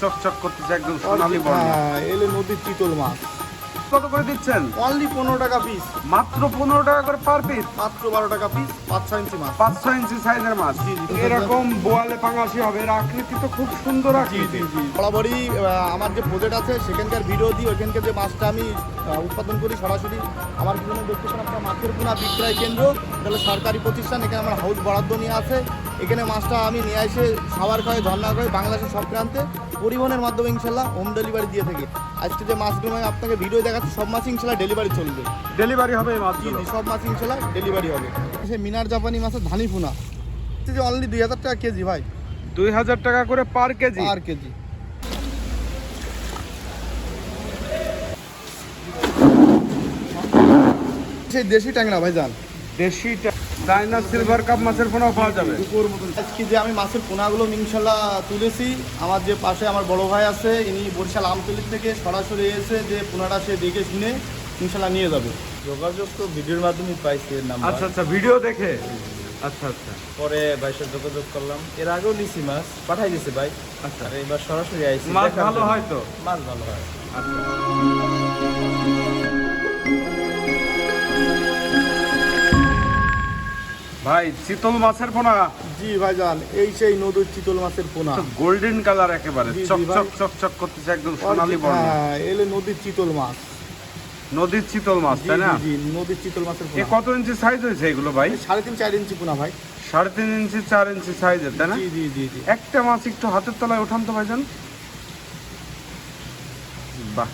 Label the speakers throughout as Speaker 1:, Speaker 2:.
Speaker 1: চক চক করতেছে একদম সোনালি বর্ণ।
Speaker 2: হ্যাঁ এলে নদীর চিতল মাছ।
Speaker 1: কত করে দিচ্ছেন?
Speaker 2: অনলি পনেরো টাকা পিস
Speaker 1: মাত্র পনেরো টাকা করে পার পিস
Speaker 2: মাত্র বারো টাকা পিস পাঁচ ছয় ইঞ্চি মাছ।
Speaker 1: পাঁচ ছয় ইঞ্চি সাইজের মাছ। এরকম বোয়ালে পাঙাশি হবে এর আকৃতি তো খুব সুন্দর আকৃতি
Speaker 2: বরাবরই আমার যে প্রজেক্ট আছে সেখানকার ভিডিও দিই ওইখানকার যে মাছটা আমি উৎপাদন করি সরাসরি আমার পিছনে দেখতে পারেন আপনার মাছের পোনা বিক্রয় কেন্দ্র তাহলে সরকারি প্রতিষ্ঠান এখানে আমার হাউস বরাদ্দ নিয়ে আছে। এখানে মাছটা আমি নিয়ে এসে সাবার খাওয়াই ঝর্ণা খাওয়াই বাংলাদেশের সব প্রান্তে পরিবহনের মাধ্যমে ইনশাল্লাহ হোম ডেলিভারি দিয়ে থাকি। আজকে যে মাছগুলো আমি আপনাকে ভিডিও দেখাচ্ছি সব মাছ ইনশাল্লাহ ডেলিভারি চলবে।
Speaker 1: ডেলিভারি হবে এই
Speaker 2: সব মাছ ইনশাল্লাহ ডেলিভারি হবে। সে মিনার জাপানি মাছের ধানি পোনা যে অনলি দুই হাজার টাকা কেজি ভাই।
Speaker 1: দুই হাজার টাকা করে পার কেজি?
Speaker 2: Per KG. সেই দেশি ট্যাংরা ভাই যান
Speaker 1: দেশি চাইনা সিলভার কাপ মাছের পোনাও পাওয়া যাবে?
Speaker 2: আজকে যে আমি মাছের পোনাগুলো ইনশাল্লাহ তুলেছি আমার যে পাশে আমার বড় ভাই আছে ইনি বরিশাল আমতলির থেকে সরাসরি এসে যে পোনাটা সে দেখে শুনে ইনশাল্লাহ নিয়ে যাবে।
Speaker 3: যোগাযোগ তো ভিডিওর মাধ্যমে পাইছি এর নাম্বার।
Speaker 1: আচ্ছা আচ্ছা ভিডিও দেখে? আচ্ছা আচ্ছা।
Speaker 3: পরে ভাইয়ের সাথে যোগাযোগ করলাম। এর আগেও নিছি মাছ পাঠাই দিছে ভাই।
Speaker 1: আচ্ছা।
Speaker 3: এবার সরাসরি আইছি
Speaker 1: মাছ ভালো হয় তো?
Speaker 3: মাছ ভালো হয়।
Speaker 1: আচ্ছা। ভাই চিতল মাছের পোনা।
Speaker 2: জি ভাই যান এই সেই নদীর চিতল মাছের পোনা।
Speaker 1: গোল্ডেন কালার একেবারে।
Speaker 2: জি, জি,
Speaker 1: চক চক চক চক করতেছে একদম সোনালি বর্ণ।
Speaker 2: হ্যাঁ এলে নদীর চিতল মাছ।
Speaker 1: নদীর চিতল মাছ তাই না?
Speaker 2: জি নদীর চিতল মাছের পোনা।
Speaker 1: কত ইঞ্চি সাইজ হয়েছে এগুলো ভাই?
Speaker 2: সাড়ে তিন চার ইঞ্চি পোনা ভাই।
Speaker 1: সাড়ে তিন ইঞ্চি চার ইঞ্চি সাইজের তাই না?
Speaker 2: জি জি জি জি।
Speaker 1: একটা মাছ একটু হাতের তলায় ওঠান তো ভাইজান। বাহ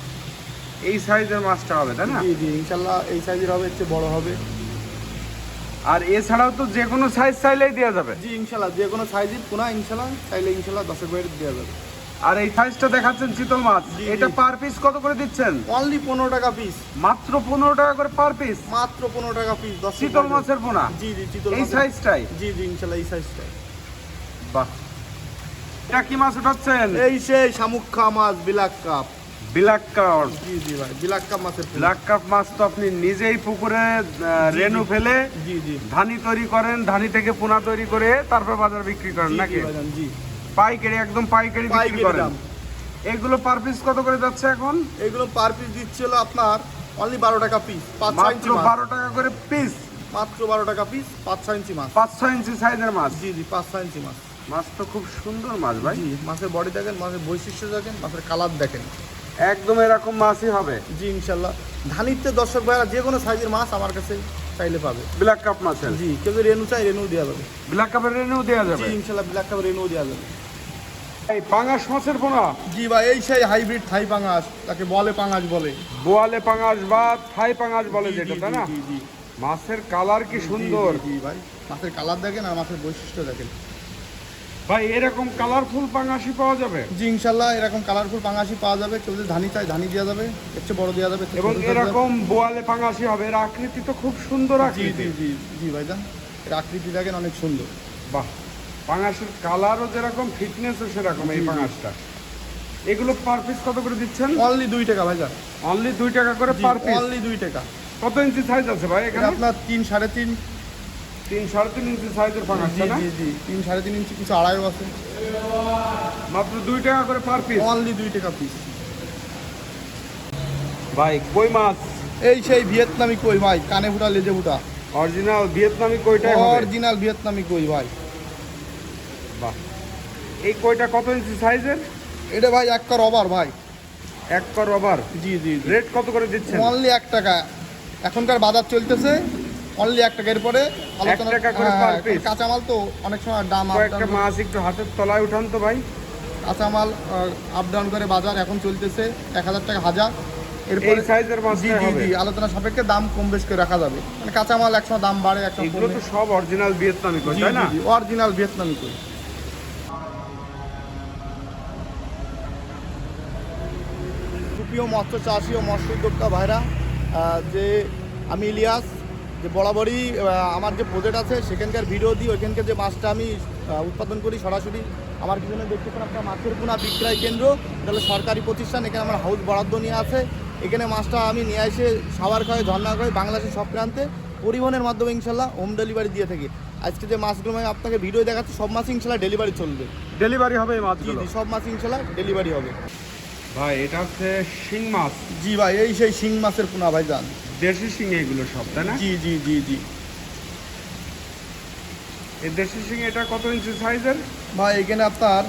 Speaker 1: এই সাইজের মাছটা হবে তাই না?
Speaker 2: জি জি ইনশাল্লাহ এই সাইজের হবে একটু বড় হবে।
Speaker 1: আর এছাড়াও তো যে কোনো সাইজ চাইলেই দেওয়া যাবে।
Speaker 2: জি ইনশাল্লাহ যে কোনো সাইজের পোনা ইনশাল্লাহ চাইলে ইনশাল্লাহ দশের বাইরে দেওয়া যাবে।
Speaker 1: আর এই সাইজটা দেখাচ্ছেন চিতল মাছ। এটা পার পিস কত করে দিচ্ছেন?
Speaker 2: অনলি পনেরো টাকা পিস
Speaker 1: মাত্র পনেরো টাকা করে পার পিস
Speaker 2: মাত্র পনেরো টাকা পিস
Speaker 1: চিতল মাছের পোনা?
Speaker 2: জি জি চিতল
Speaker 1: এই সাইজটাই
Speaker 2: জি জি ইনশাল্লাহ এই সাইজটাই
Speaker 1: বাহ। এটা কি মাছ উঠাচ্ছেন?
Speaker 2: এই সেই শামুখা মাছ বিলাক কাপ।
Speaker 1: ব্ল্যাক কাপ
Speaker 2: জি জি ভাই বিলাক কাপ মাছের পোনা।
Speaker 1: ব্ল্যাক কাপ মাছ তো আপনি নিজেই পুকুরে রেনু ফেলে
Speaker 2: জি জি।
Speaker 1: ধানি তৈরি করেন ধানি থেকে পোনা তৈরি করে তারপর বাজার বিক্রি করেন নাকি?
Speaker 2: জি।
Speaker 1: পাইকারি একদম পাইকারি বিক্রি করেন। এগুলো পার পিস কত করে যাচ্ছে এখন?
Speaker 2: এগুলো পার পিস দিচ্ছিল আপনার অনলি বারো টাকা পিস পাঁচ
Speaker 1: মাত্র বারো টাকা করে পিস
Speaker 2: মাত্র বারো টাকা পিস পাঁচ ছয় ইঞ্চি মাছ।
Speaker 1: পাঁচ ছয় ইঞ্চি সাইজের মাছ?
Speaker 2: জি জি পাঁচ ছয় ইঞ্চি মাছ।
Speaker 1: মাছ তো খুব সুন্দর মাছ ভাই।
Speaker 2: মাছের বডি দেখেন মাছের বৈশিষ্ট্য দেখেন মাছের কালার দেখেন।
Speaker 1: একদম এরকম মাছই হবে।
Speaker 2: জি ইনশাল্লাহ। ধানিতে দর্শক ভাইরা যে কোনো সাইজের মাছ আমার কাছে চাইলে পাবে।
Speaker 1: ব্ল্যাক কাপ মাছের?
Speaker 2: জি কেউ যদি রেনু চাই রেনু দেওয়া যাবে।
Speaker 1: ব্ল্যাক কাপের রেনেও দেওয়া যাবে?
Speaker 2: জি ইনশাল্লাহ ব্ল্যাক কাপের রেনু দেওয়া যাবে।
Speaker 1: এই পাঙাশ মাছের পোনা?
Speaker 2: জি ভাই এই সেই হাইব্রিড থাই পাঙাশ তাকে বলে পাঙাশ বলে।
Speaker 1: বোয়ালে পাঙাশ বা থাই পাঙাশ বলে যেটা তাই না?
Speaker 2: জি জি।
Speaker 1: মাছের কালার কি সুন্দর?
Speaker 2: জি ভাই। মাছের কালার দেখেন আর মাছের বৈশিষ্ট্য দেখেন।
Speaker 1: ভাই এরকম কালারফুল পাঙাশি পাওয়া যাবে?
Speaker 2: জি ইনশাল্লাহ এরকম কালারফুল পাঙাশি পাওয়া যাবে। কেউ যদি ধানি চাই ধানি দেওয়া যাবে। এর চেয়ে বড় দেওয়া যাবে
Speaker 1: এবং। এরকম বোয়ালে পাঙাশি হবে। এর আকৃতি তো খুব সুন্দর আকৃতি।
Speaker 2: জি জি জি ভাইজান। এর আকৃতি দেখেন অনেক সুন্দর।
Speaker 1: বাহ! পাঙাশের কালারও যেরকম ফিটনেসও সেরকম এই। পাঙাশটা। এগুলো পার পিস কত করে দিচ্ছেন?
Speaker 2: অনলি দুই টাকা ভাইজান।
Speaker 1: অনলি দুই টাকা করে পার পিস
Speaker 2: অনলি দুই টাকা।
Speaker 1: কত ইঞ্চি সাইজ আছে ভাই এখানে?
Speaker 2: আপনার তিন সাড়ে তিন
Speaker 1: তিন সাড়ে তিন ইঞ্চি সাইজের
Speaker 2: জি
Speaker 1: না?
Speaker 2: জি জি। তিন সাড়ে তিন ইঞ্চি কিছু আড়াইও আছে
Speaker 1: মাত্র দুই টাকা করে পার পিস
Speaker 2: অনলি দুই টাকা পিস
Speaker 1: ভাই কই মাছ?
Speaker 2: এই সেই ভিয়েতনামি কই ভাই কানে ফুটা লেজে ফুটা।
Speaker 1: অরিজিনাল ভিয়েতনামি কইটাই হবে।
Speaker 2: অরিজিনাল ভিয়েতনামি কই ভাই।
Speaker 1: বাহ। এই কইটা কত ইঞ্চি সাইজের?
Speaker 2: এটা ভাই এক কর অবার ভাই।
Speaker 1: এক কর রবার
Speaker 2: জি জি জি।
Speaker 1: রেট কত করে দিচ্ছেন?
Speaker 2: অনলি এক টাকা। এখনকার বাজার চলতেছে অনলি এক টাকা এরপরে আলোচনা
Speaker 1: টাকা করে
Speaker 2: হ্যাঁ, কাঁচামাল তো অনেক সময় দাম
Speaker 1: কয়েকটা মাছ একটু হাতের তলায় উঠান তো ভাই।
Speaker 2: কাঁচামাল আপ ডাউন করে বাজার এখন চলতেছে এক হাজার টাকা হাজার এরপরে
Speaker 1: সাইজের মাছ
Speaker 2: জি জি জি আলোচনা সাপেক্ষে দাম কম বেশ করে রাখা যাবে। মানে কাঁচামাল একসময় দাম বাড়ে একসময়
Speaker 1: এগুলো তো সব অরিজিনাল ভিয়েতনামি কই তাই না?
Speaker 2: অরিজিনাল ভিয়েতনামি কই। সুপ্রিয় মৎস্য চাষি ও মৎস্য উদ্যোক্তা ভাইরা যে আমি ইলিয়াস যে বরাবরই আমার যে প্রজেক্ট আছে সেখানকার ভিডিও দিই ওইখানকার যে মাছটা আমি উৎপাদন করি সরাসরি। আমার পিছনে দেখতে পান আপনার মাছের পোনা বিক্রয় কেন্দ্র তাহলে সরকারি প্রতিষ্ঠান এখানে আমার হাউস বরাদ্দ নিয়ে আছে। এখানে মাছটা আমি নিয়ে এসে সাবার খাওয়াই ঝর্ণা খাওয়াই বাংলাদেশের সব প্রান্তে পরিবহনের মাধ্যমে ইনশাল্লাহ হোম ডেলিভারি দিয়ে থাকি। আজকে যে মাছগুলো আমি আপনাকে ভিডিও দেখাচ্ছি সব মাছ ইনশাল্লাহ ডেলিভারি চলবে।
Speaker 1: ডেলিভারি হবে এই
Speaker 2: সব মাছ ইনশাল্লাহ ডেলিভারি হবে।
Speaker 1: ভাই এটা হচ্ছে শিং মাছ।
Speaker 2: জি ভাই এই সেই শিং মাছের পোনা ভাই যান
Speaker 1: দেশি শিং এগুলো সব তাই না?
Speaker 2: জি জি জি জি।
Speaker 1: এই দেশি শিং এটা কত ইঞ্চি সাইজের
Speaker 2: ভাই এখানে আপনার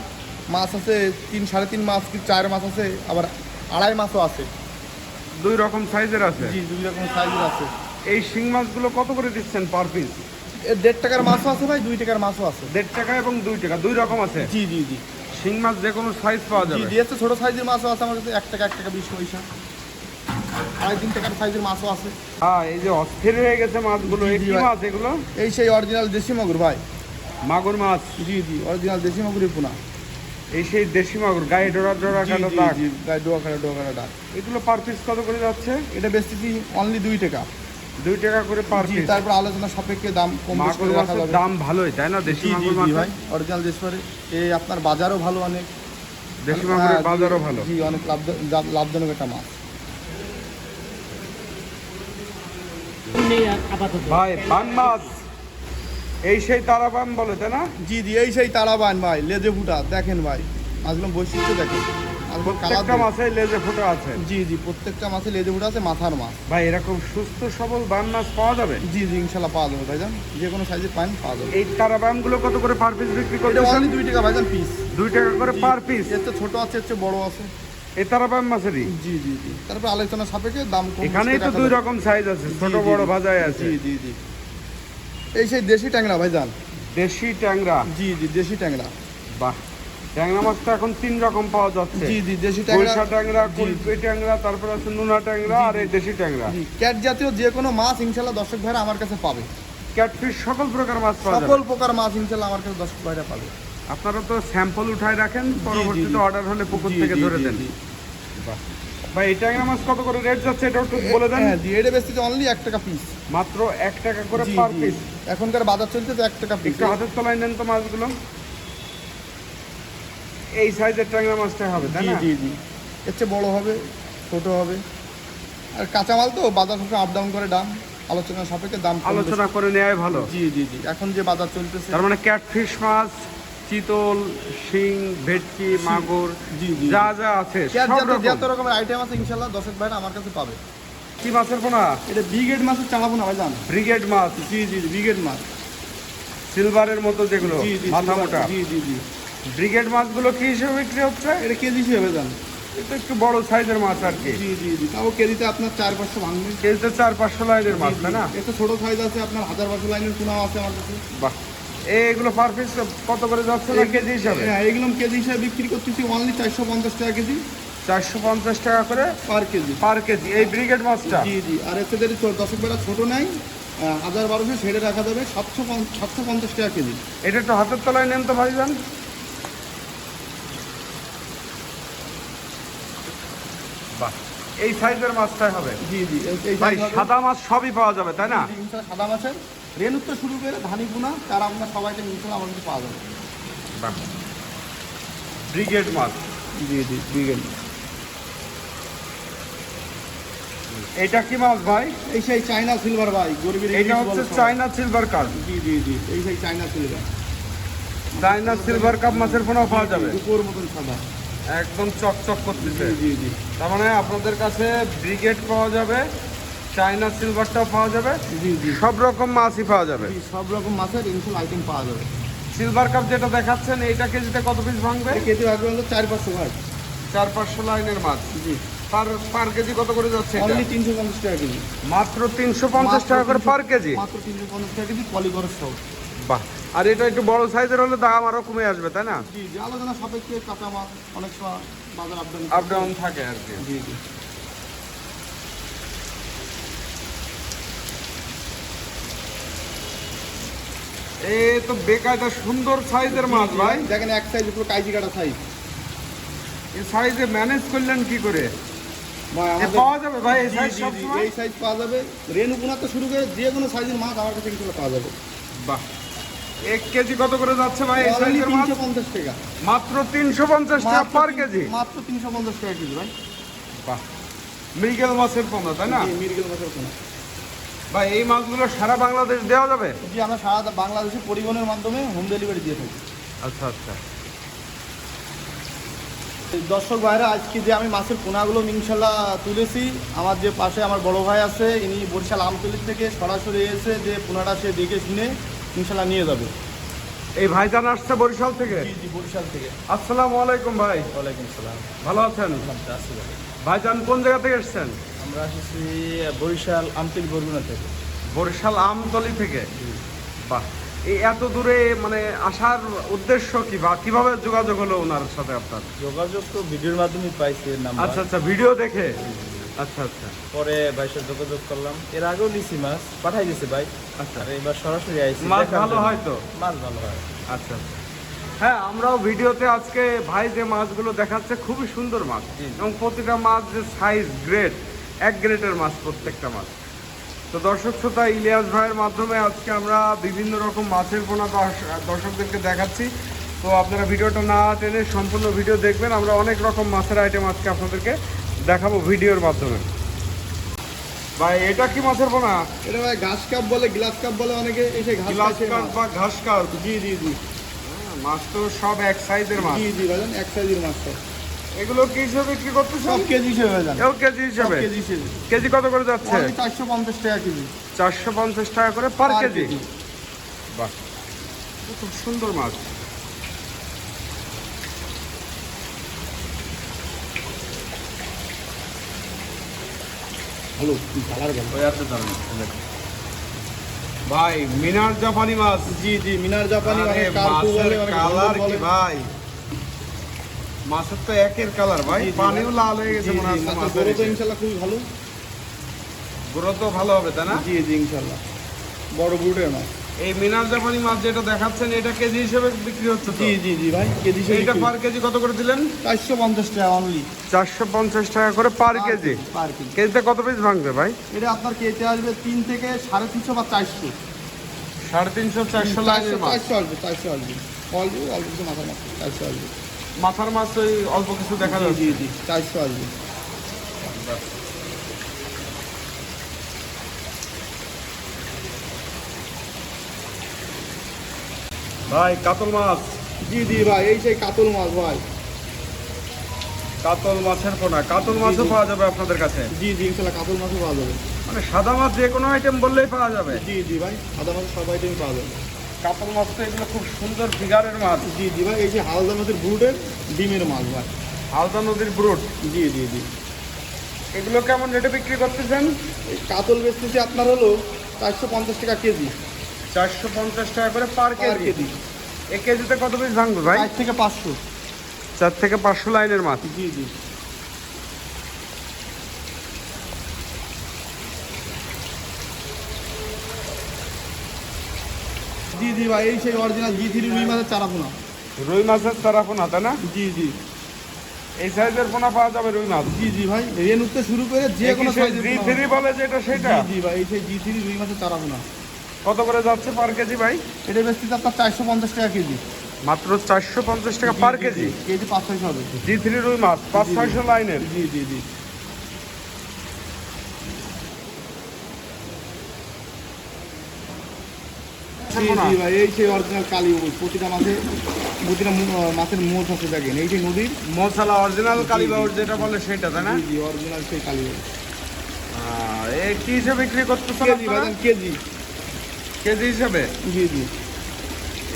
Speaker 2: মাছ আছে তিন সাড়ে তিন মাছ কি চার মাছ আছে আবার আড়াই মাছও আছে।
Speaker 1: দুই রকম সাইজের আছে?
Speaker 2: জি দুই রকম সাইজের আছে।
Speaker 1: এই শিং মাছগুলো কত করে দিচ্ছেন পার পিস
Speaker 2: দেড় টাকার মাছও আছে ভাই দুই টাকার মাছও আছে।
Speaker 1: দেড় টাকা এবং দুই টাকা দুই রকম আছে?
Speaker 2: জি জি জি।
Speaker 1: শিং মাছ যে কোনো সাইজ পাওয়া
Speaker 2: জি
Speaker 1: যাবে।
Speaker 2: দিয়েছে ছোট সাইজের মাছও আছে আমার কাছে এক টাকা এক টাকা বিশ পয়সা আড়াই তিন টাকার সাইজের মাছও আছে।
Speaker 1: হ্যাঁ এই যে অস্থির হয়ে গেছে মাছগুলো এই কি মাছ এগুলো?
Speaker 2: এই সেই অরিজিনাল দেশি মাগুর ভাই।
Speaker 1: মাগুর মাছ?
Speaker 2: জি জি অরিজিনাল দেশি পোনা।
Speaker 1: এই সেই দেশি মাগুর গায়ে ডোরা ডোরা কালো দাগ।
Speaker 2: গায়ে ডোয়া কাটা ডোয়া কাটা দাগ।
Speaker 1: এগুলো পার পিস কত করে যাচ্ছে?
Speaker 2: এটা বেচতেছি অনলি দুই টাকা।
Speaker 1: দুই টাকা করে পার
Speaker 2: জি
Speaker 1: পিস
Speaker 2: তারপর আলোচনা সাপেক্ষে দাম কম
Speaker 1: মাগুর
Speaker 2: করে রাখা যাবে।
Speaker 1: দাম ভালোই তাই না? দেশি মাগুর মাছ
Speaker 2: ভাই অরিজিনাল দেশপরে এই আপনার বাজারও ভালো অনেক।
Speaker 1: দেশি মাগুরের
Speaker 2: হ্যাঁ,
Speaker 1: বাজারও ভালো।
Speaker 2: জি অনেক লাভ লাভজনক একটা মাছ।
Speaker 4: নেই আপাতত।
Speaker 1: ভাই বান মাছ এই সেই তারাবান বলে তাই না?
Speaker 2: জি জি এই সেই তারাবান ভাই লেজে ফুটা। দেখেন ভাই মাছগুলো বৈশিষ্ট্য দেখেন।
Speaker 1: প্রত্যেকটা মাছে লেজে ফোটা আছে।
Speaker 2: জি জি প্রত্যেকটা মাছে লেজে ফুটা আছে মাথার মাছ
Speaker 1: ভাই এরকম সুস্থ সবল বান মাছ পাওয়া যাবে?
Speaker 2: জি জি ইনশাল্লাহ পাওয়া যাবে ভাইজান। যে কোনো সাইজে পান পাওয়া যাবে।
Speaker 1: এই তারাবামগুলো কত করে পার পিস বিক্রি
Speaker 2: অনলি দুই টাকা ভাইজান পিস
Speaker 1: দুই টাকা করে পার পিস
Speaker 2: এর ছোট আছে এর চেয়ে বড় আছে।
Speaker 1: এই তারাবান মাছেরই?
Speaker 2: জি জি জি। তারপর আলোচনা সাপেক্ষে দাম কম
Speaker 1: এখানেই তো দুই রকম সাইজ আছে ছোট বড়
Speaker 2: জি।
Speaker 1: আছে।
Speaker 2: জি জি জি। এই সেই দেশি ট্যাংরা ভাইজান।
Speaker 1: দেশি ট্যাংরা?
Speaker 2: জি জি দেশি ট্যাংরা।
Speaker 1: বাহ ট্যাংরা মাছ তো এখন তিন রকম পাওয়া যাচ্ছে।
Speaker 2: জি জি দেশি ট্যাংরা।
Speaker 1: ট্যাংরা কুলপি ট্যাংরা তারপর আছে নুনা ট্যাংরা আর এই দেশি ট্যাংরা।
Speaker 2: ক্যাট জাতীয় যে কোনো মাছ ইনশাল্লাহ দর্শক ভাইরা আমার কাছে পাবে।
Speaker 1: ক্যাটফিশ সকল প্রকার মাছ পাওয়া
Speaker 2: সকল প্রকার মাছ ইনশাল্লাহ আমার কাছে দর্শক ভাইরা পাবে।
Speaker 1: আপনারা তো স্যাম্পল উঠায় রাখেন পরবর্তীতে অর্ডার হলে পুকুর থেকে ধরে দেন। ভাই এই ট্যাংরা মাছ কত করে রেট যাচ্ছে এটা একটু বলে দেন।
Speaker 2: হ্যাঁ এটা বেচতেছে অনলি এক টাকা পিস
Speaker 1: মাত্র এক টাকা করে পার পিস
Speaker 2: এখনকার বাজার চলছে তো এক টাকা পিস
Speaker 1: একটু হাতের তলায় নেন তো মাছগুলো। এই সাইজের ট্যাংরা মাছটা হবে তাই না?
Speaker 2: জি জি। এর চেয়ে বড় হবে ছোট হবে। আর কাঁচামাল তো বাজার সবসময় আপ ডাউন করে দাম। আলোচনা সাপেক্ষে দাম
Speaker 1: আলোচনা করে নেওয়াই ভালো।
Speaker 2: জি জি জি। এখন যে বাজার চলতেছে
Speaker 1: তার মানে ক্যাটফিশ মাছ চিতল শিং ভেটকি মাগুর যা যা আছে
Speaker 2: ক্যাট
Speaker 1: সব
Speaker 2: জাতীয়
Speaker 1: রকম।
Speaker 2: যত রকমের আইটেম আছে ইনশাল্লাহ দর্শক ভাইরা আমার কাছে পাবে।
Speaker 1: কি মাছের পোনা?
Speaker 2: এটা ব্রিগেড মাছের চালাবো না ভাই জান
Speaker 1: ব্রিগেড মাছ
Speaker 2: জি জি ব্রিগেড মাছ।
Speaker 1: সিলভারের মতো যেগুলো মাথা মোটা।
Speaker 2: জি জি জি।
Speaker 1: ব্রিগেড মাছগুলো কি হিসেবে বিক্রি হচ্ছে?
Speaker 2: এটা কেজি হিসেবে জান
Speaker 1: এটা একটু বড় সাইজের মাছ আর কি।
Speaker 2: জি জি জি। তাও কেজিতে আপনার চার পাঁচশো ভাঙবে।
Speaker 1: কেজিতে চার পাঁচশো লাইনের মাছ না?
Speaker 2: এটা ছোট সাইজ আছে আপনার হাজার পাঁচশো লাইনের পোনাও আছে আমার কাছে।
Speaker 1: বাহ। এইগুলো পার পিস কত করে যাচ্ছে না কেজি হিসাবে?
Speaker 2: হ্যাঁ এগুলো কেজি হিসাবে বিক্রি করতেছি অনলি চারশো পঞ্চাশ টাকা কেজি।
Speaker 1: চারশো পঞ্চাশ টাকা করে
Speaker 2: পার কেজি।
Speaker 1: Per KG. এই ব্রিগেড মাছটা
Speaker 2: জি জি। আর এতে যদি দশক বেলা ছোট নাই হাজার বারোশো সেটা রাখা যাবে সাতশো সাতশো পঞ্চাশ টাকা কেজি।
Speaker 1: এটা একটু হাতের তলায় নেন তো ভাইজান। বাহ এই সাইজের মাছটাই হবে।
Speaker 2: জি জি। এই-।
Speaker 1: সাদা মাছ সবই পাওয়া যাবে তাই না?
Speaker 2: সাদা মাছের। রেনুর তো শুরু করে ধানি গুনা তারা আপনার সবাইকে ইনশাল্লাহ আমার কাছে পাওয়া যাবে।
Speaker 1: ব্রিগেড মাছ
Speaker 2: জি জি ব্রিগেড
Speaker 1: এটা কি মাছ ভাই?
Speaker 2: এই সেই চাইনা সিলভার ভাই গরিবের
Speaker 1: এটা হচ্ছে চাইনা সিলভার কাপ
Speaker 2: জি জি জি এই সেই China silver
Speaker 1: China silver carp মাছের পোনাও পাওয়া যাবে।
Speaker 2: দুপুর মতন সাদা।
Speaker 1: একদম চকচক করতেছে।
Speaker 2: জি জি জি।
Speaker 1: তার মানে আপনাদের কাছে ব্রিগেড পাওয়া যাবে। চাইনা সিলভারটাও পাওয়া যাবে।
Speaker 2: জি জি।
Speaker 1: সব রকম মাছই পাওয়া যাবে।
Speaker 2: সব রকম মাছের ইনশাল্লাহ আইটেম পাওয়া যাবে।
Speaker 1: সিলভার কাপ যেটা দেখাচ্ছেন এইটা কেজিতে কত পিস ভাঙবে?
Speaker 2: কেজি ভাঙবে হলো চার পাঁচশো ভাই
Speaker 1: চার পাঁচশো লাইনের মাছ।
Speaker 2: জি।
Speaker 1: পার পার কেজি কত করে যাচ্ছে
Speaker 2: অনলি তিনশো পঞ্চাশ টাকা কেজি।
Speaker 1: মাত্র তিনশো পঞ্চাশ টাকা করে পার কেজি?
Speaker 2: মাত্র তিনশো পঞ্চাশ টাকা কেজি পলি সহ
Speaker 1: বাহ। আর এটা একটু বড় সাইজের হলে দাম আরও কমে আসবে তাই না?
Speaker 2: জি আলোচনা সাপেক্ষে কাঁচা মাছ অনেক সময় বাজার আপডাউন
Speaker 1: আপ ডাউন থাকে আর কি।
Speaker 2: জি জি।
Speaker 1: এ তো বেকায়দা সুন্দর সাইজের মাছ ভাই।
Speaker 2: দেখেন এক সাইজ পুরো কাইজি কাটা সাইজ।
Speaker 1: এই সাইজে ম্যানেজ করলেন কি করে? পাওয়া যাবে ভাই এই সাইজ
Speaker 2: জি,
Speaker 1: সব
Speaker 2: জি,
Speaker 1: সময়?
Speaker 2: এই সাইজ পাওয়া যাবে। রেনুগুনা তো শুরু করে যে কোনো সাইজের মাছ আমার কাছে ইনশাল্লাহ পাওয়া যাবে।
Speaker 1: বাহ। এক কেজি কত করে যাচ্ছে ভাই এই সাইজের মাছ?
Speaker 2: 350 টাকা।
Speaker 1: মাত্র তিনশো পঞ্চাশ টাকা পার কেজি?
Speaker 2: মাত্র তিনশো পঞ্চাশ টাকা কেজি ভাই।
Speaker 1: বাহ। মৃগেল মাছের পোনা তাই না?
Speaker 2: জি, মিরগেল মাছের কোনো
Speaker 1: ভাই এই মাছগুলো সারা বাংলাদেশ দেওয়া যাবে?
Speaker 2: জি আমরা সারা বাংলাদেশে পরিবহনের মাধ্যমে হোম ডেলিভারি দিয়ে থাকি।
Speaker 1: আচ্ছা আচ্ছা।
Speaker 2: দর্শক ভাইরা আজকে যে আমি মাছের পোনাগুলো ইনশাল্লাহ তুলেছি আমার যে পাশে আমার বড় ভাই আছে ইনি বরিশাল আমতলির থেকে সরাসরি এসে যে পোনাটা সে দেখে শুনে ইনশাল্লাহ নিয়ে যাবে।
Speaker 1: এই ভাইজান আসছে বরিশাল থেকে?
Speaker 2: জি জি বরিশাল থেকে।
Speaker 1: আসসালামু আলাইকুম ভাই।
Speaker 3: ওয়ালাইকুম সালাম
Speaker 1: ভালো আছেন। ভাইজান কোন জায়গা থেকে এসেছেন?
Speaker 3: আমরা এসেছি বরিশাল আমতিল বরগুনা থেকে।
Speaker 1: বরিশাল আমতলি থেকে? বাহ। এই এত দূরে মানে আসার উদ্দেশ্য কি বা কীভাবে যোগাযোগ হলো ওনার সাথে আপনার?
Speaker 3: যোগাযোগ তো ভিডিওর মাধ্যমে পাইছি নাম্বার।
Speaker 1: আচ্ছা আচ্ছা ভিডিও দেখে? আচ্ছা আচ্ছা।
Speaker 3: পরে ভাইয়ের সাথে যোগাযোগ করলাম। এর আগেও নিছি মাছ পাঠাই দিয়েছে ভাই।
Speaker 1: আচ্ছা।
Speaker 3: এবার সরাসরি আইছি
Speaker 1: মাছ ভালো হয় তো?
Speaker 3: মাছ ভালো হয়।
Speaker 1: আচ্ছা আচ্ছা। হ্যাঁ আমরাও ভিডিওতে আজকে ভাই যে মাছগুলো দেখাচ্ছে খুবই সুন্দর মাছ। এবং প্রতিটা মাছ যে সাইজ গ্রেড এক গ্রেডের মাছ প্রত্যেকটা মাছ। তো দর্শক শ্রোতা ইলিয়াস ভাইয়ের মাধ্যমে আজকে আমরা বিভিন্ন রকম মাছের পোনা দর্শ- দর্শকদেরকে দেখাচ্ছি। তো আপনারা ভিডিওটা না টেনে সম্পূর্ণ ভিডিও দেখবেন। আমরা অনেক রকম মাছের আইটেম আজকে আপনাদেরকে দেখাবো ভিডিওর মাধ্যমে। ভাই এটা কি মাছের পোনা?
Speaker 2: এটা ভাই ঘাস কাপ বলে গ্লাস কাপ বলে অনেকে এসে
Speaker 1: গ্লাস কাপ বা ঘাস কাপ
Speaker 2: জি জি জি
Speaker 1: মাছ তো সব এক সাইজের মাছ।
Speaker 2: জি জি এক সাইজের মাছটা
Speaker 1: এগুলো কি হিসেবে বিক্রি
Speaker 2: সব কেজি হিসেবে
Speaker 1: এও কেজি হিসেবে?
Speaker 2: কেজি হিসেবে।
Speaker 1: কেজি কত করে যাচ্ছে?
Speaker 2: চারশো পঞ্চাশ টাকা কেজি।
Speaker 1: চারশো পঞ্চাশ টাকা করে পার কেজি। বাহ। খুব সুন্দর মাছ।
Speaker 2: ভালো কালার ভালো
Speaker 1: ওই আছে ভাই মিনার জাপানি মাছ।
Speaker 2: জি জি মিনার জাপানি অনেক
Speaker 1: কালার কি ভাই? মাছের তো একের কালার ভাই। পানিও লাল হয়ে গেছে মনে হচ্ছে
Speaker 2: মাছের
Speaker 1: মাছের
Speaker 2: তো ইনশাল্লাহ খুবই ভালো।
Speaker 1: গুঁড়ো তো ভালো হবে তাই না?
Speaker 2: জি জি ইনশাল্লাহ। বড় বুটের মাছ
Speaker 1: এই মিনার জাপানি মাছ যেটা দেখাচ্ছেন এটা কেজি হিসেবে বিক্রি হচ্ছে
Speaker 2: জি জি জি ভাই কেজি
Speaker 1: এইটা পার কেজি কত করে দিলেন?
Speaker 2: চারশো পঞ্চাশ টাকা অনলি
Speaker 1: চারশো পঞ্চাশ টাকা করে পার কেজি?
Speaker 2: Per KG.
Speaker 1: কেজিতে কত পিস ভাঙবে ভাই?
Speaker 2: এটা আপনার কেজি আসবে তিন থেকে সাড়ে তিনশো বা চারশো।
Speaker 1: সাড়ে তিনশো চারশো লাইনের মাছ?
Speaker 2: চারশো আসবে চারশো আসবে। অল্প অল্প মাথা মাছ চারশো আসবে।
Speaker 1: মাথার মাছ ওই অল্প কিছু দেখা যাচ্ছে।
Speaker 2: জি জি চারশো আসবে।
Speaker 1: ভাই কাতল মাছ।
Speaker 2: জি জি ভাই এই সেই কাতল মাছ ভাই।
Speaker 1: কাতল মাছের পোনা। কাতল মাছও পাওয়া যাবে আপনাদের কাছে?
Speaker 2: জি জি ইনশাল্লাহ কাতল মাছও পাওয়া যাবে।
Speaker 1: মানে সাদা মাছ যে কোনো আইটেম বললেই পাওয়া যাবে।
Speaker 2: জি জি ভাই সাদা মাছ সব আইটেমই পাওয়া যাবে।
Speaker 1: কাতল মাছ তো এগুলো খুব সুন্দর ফিগারের মাছ।
Speaker 2: জি জি ভাই এই যে হালদা নদীর বুটের ডিমের মাছ ভাই।
Speaker 1: হালদা নদীর ব্রুট?
Speaker 2: জি জি জি।
Speaker 1: এগুলো কেমন রেটে বিক্রি করতেছেন?
Speaker 2: এই কাতল বেচতেছি আপনার হলো চারশো পঞ্চাশ টাকা কেজি।
Speaker 1: চারশো পঞ্চাশ টাকা করে পার কেজি। এক কেজিতে কত পিস ভাঙবে ভাই?
Speaker 2: চার থেকে পাঁচশো।
Speaker 1: চার থেকে পাঁচশো লাইনের মাছ।
Speaker 2: জি জি। জি জি ভাই এই সেই অরিজিনাল জি থ্রি রুই মাছের চারা পোনা
Speaker 1: রুই মাছের তারা পোনা তাই না?
Speaker 2: জি জি।
Speaker 1: এই সাইজের পোনা পাওয়া যাবে রুই মাছ?
Speaker 2: জি জি ভাই রেন উঠতে শুরু করে যে কোনো সাইজের
Speaker 1: জি থ্রি বলে যেটা সেটা?
Speaker 2: জি ভাই এই সেই জি থ্রি রুই মাছের চারা পোনা
Speaker 1: কত করে যাচ্ছে পার কেজি ভাই?
Speaker 2: এটা বেচতেছে আপনার চারশো পঞ্চাশ টাকা কেজি।
Speaker 1: মাত্র চারশো পঞ্চাশ টাকা পার কেজি?
Speaker 2: কেজি পাঁচ ছয়শো হবে।
Speaker 1: জি থ্রি রুই মাছ পাঁচ। ছয়শো লাইনের?
Speaker 2: জি জি জি। জি জি ভাই এই সেই অরিজিনাল কালি ওই প্রতিটা মাছে প্রতিটা মাছের মোষ আছে দেখেন। এই যে নদীর
Speaker 1: মশলা অরিজিনাল কালীবাউর যেটা বলে সেটা তাই না?
Speaker 2: জি জি অরিজিনাল সেই কালি
Speaker 1: এই কি হিসেবে বিক্রি করতেছেন
Speaker 2: কেজি
Speaker 1: আপনারা?
Speaker 2: কেজি।
Speaker 1: কেজি হিসেবে?
Speaker 2: জি জি।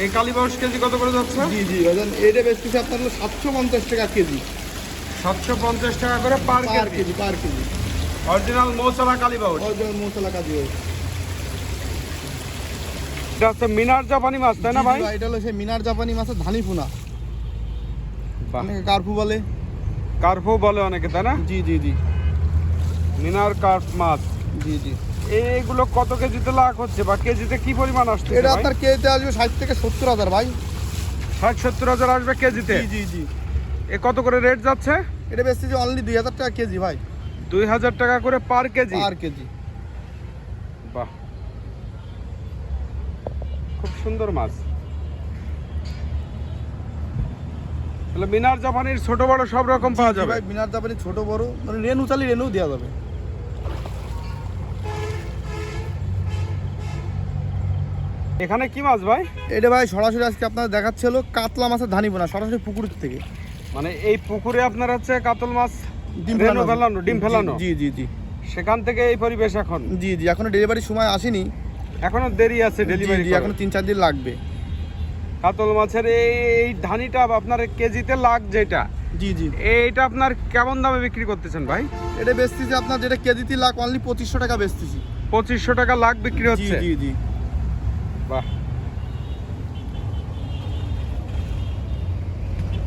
Speaker 1: এই কালীবাউস কেজি কত করে যাচ্ছে?
Speaker 2: জি জি ভাই এটা বেচতেছে আপনার হলো সাতশো পঞ্চাশ টাকা কেজি।
Speaker 1: সাতশো পঞ্চাশ টাকা করে per KG.
Speaker 2: Per KG.
Speaker 1: Original মশলা কালীবাউস
Speaker 2: অরিজিনাল মশলা কাজি ভাই
Speaker 1: এটা হচ্ছে মিনার জাপানি মাছ তাই না ভাই?
Speaker 2: এটা হলো সেই মিনার জাপানি মাছের ধানি পোনা অনেকে কার্পু বলে।
Speaker 1: কার্পো বলে অনেকে তাই না?
Speaker 2: জি জি জি।
Speaker 1: মিনার কার্প মাছ।
Speaker 2: জি জি।
Speaker 1: এইগুলো কত কেজিতে লাখ হচ্ছে বা কেজিতে কি পরিমাণ আসছে
Speaker 2: এটা আপনার কেজিতে আসবে ষাট থেকে সত্তর হাজার ভাই।
Speaker 1: ষাট সত্তর হাজার আসবে কেজিতে?
Speaker 2: জি জি জি।
Speaker 1: এ কত করে রেট যাচ্ছে?
Speaker 2: এটা বেশি যে অনলি দুই হাজার টাকা কেজি ভাই।
Speaker 1: দুই হাজার টাকা করে পার কেজি।
Speaker 2: পার কেজি
Speaker 1: বাহ খুব সুন্দর মাছ। তাহলে মিনার জাপানির ছোট বড় সব রকম পাওয়া যাবে?
Speaker 2: ভাই মিনার জাপানি ছোট বড় মানে রেনু চালি রেনু দেওয়া যাবে।
Speaker 1: এখানে কি মাছ ভাই?
Speaker 2: এটা ভাই সরাসরি আজকে আপনাদের দেখাচ্ছে হলো কাতলা মাছের ধানি বোনা সরাসরি পুকুর থেকে।
Speaker 1: মানে এই পুকুরে আপনার হচ্ছে কাতল মাছ
Speaker 2: ডিম
Speaker 1: ফেলানো। ডিম ফেলানো?
Speaker 2: জি জি জি।
Speaker 1: সেখান থেকে এই পরিবেশ এখন?
Speaker 2: জি জি এখনও ডেলিভারির সময় আসেনি।
Speaker 1: এখনও দেরি আছে ডেলিভারি
Speaker 2: এখনও তিন চার দিন লাগবে।
Speaker 1: কাতল মাছের এই ধানিটা আপনার কেজিতে লাখ যেটা।
Speaker 2: জি জি।
Speaker 1: এইটা আপনার কেমন দামে বিক্রি করতেছেন ভাই?
Speaker 2: এটা বেচতেছি আপনার যেটা কেজিতে লাখ অনলি পঁচিশশো টাকা বেচতেছি।
Speaker 1: পঁচিশশো টাকা লাখ বিক্রি হচ্ছে?
Speaker 2: জি জি।
Speaker 1: বাহ।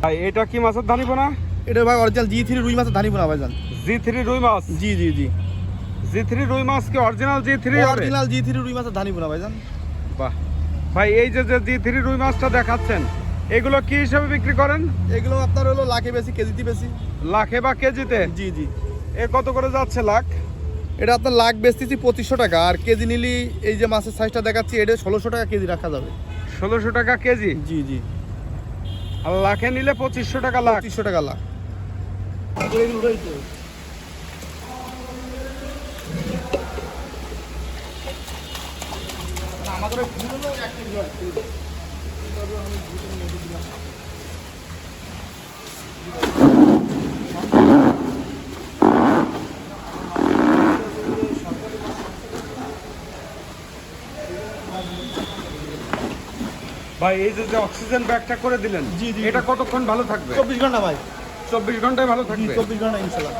Speaker 1: ভাই এটা কি মাছের ধানি পোনা?
Speaker 2: এটা ভাই অরিজিনাল জি থ্রি রুই মাছের ধানি বোনা ভাইজান।
Speaker 1: জি থ্রি রুই মাছ?
Speaker 2: জি জি জি।
Speaker 1: জি থ্রি রুই মাছ কি অরিজিনাল জি থ্রি
Speaker 2: অরিজিনাল জি থ্রি রুই মাছের ধানি বোনা ভাইজান।
Speaker 1: বাহ। ভাই এই যে যে জি থ্রি রুই মাছটা দেখাচ্ছেন এগুলো কি হিসাবে বিক্রি করেন?
Speaker 2: এগুলো আপনার হলো লাখে বেশি কেজিতে বেশি।
Speaker 1: লাখে বা কেজিতে?
Speaker 2: জি জি।
Speaker 1: এ কত করে যাচ্ছে লাখ?
Speaker 2: এটা আপনার লাখ বেচতেছি পঁচিশশো টাকা আর কেজি নিলি এই যে মাছের সাইজটা দেখাচ্ছি এটা ষোলোশো টাকা কেজি রাখা যাবে।
Speaker 1: ষোলোশো টাকা কেজি?
Speaker 2: জি জি।
Speaker 1: আর লাখে নিলে পঁচিশশো টাকা লাখ।
Speaker 2: পঁচিশশো টাকা লাখ।
Speaker 1: ভাই এই যে যে অক্সিজেন ব্যাগটা করে দিলেন
Speaker 2: জি, জি,
Speaker 1: এটা কতক্ষণ ভালো থাকবে?
Speaker 2: চব্বিশ ঘণ্টা ভাই।
Speaker 1: চব্বিশ ঘন্টায় ভালো থাকবে?
Speaker 2: চব্বিশ ঘণ্টা ইনশাল্লাহ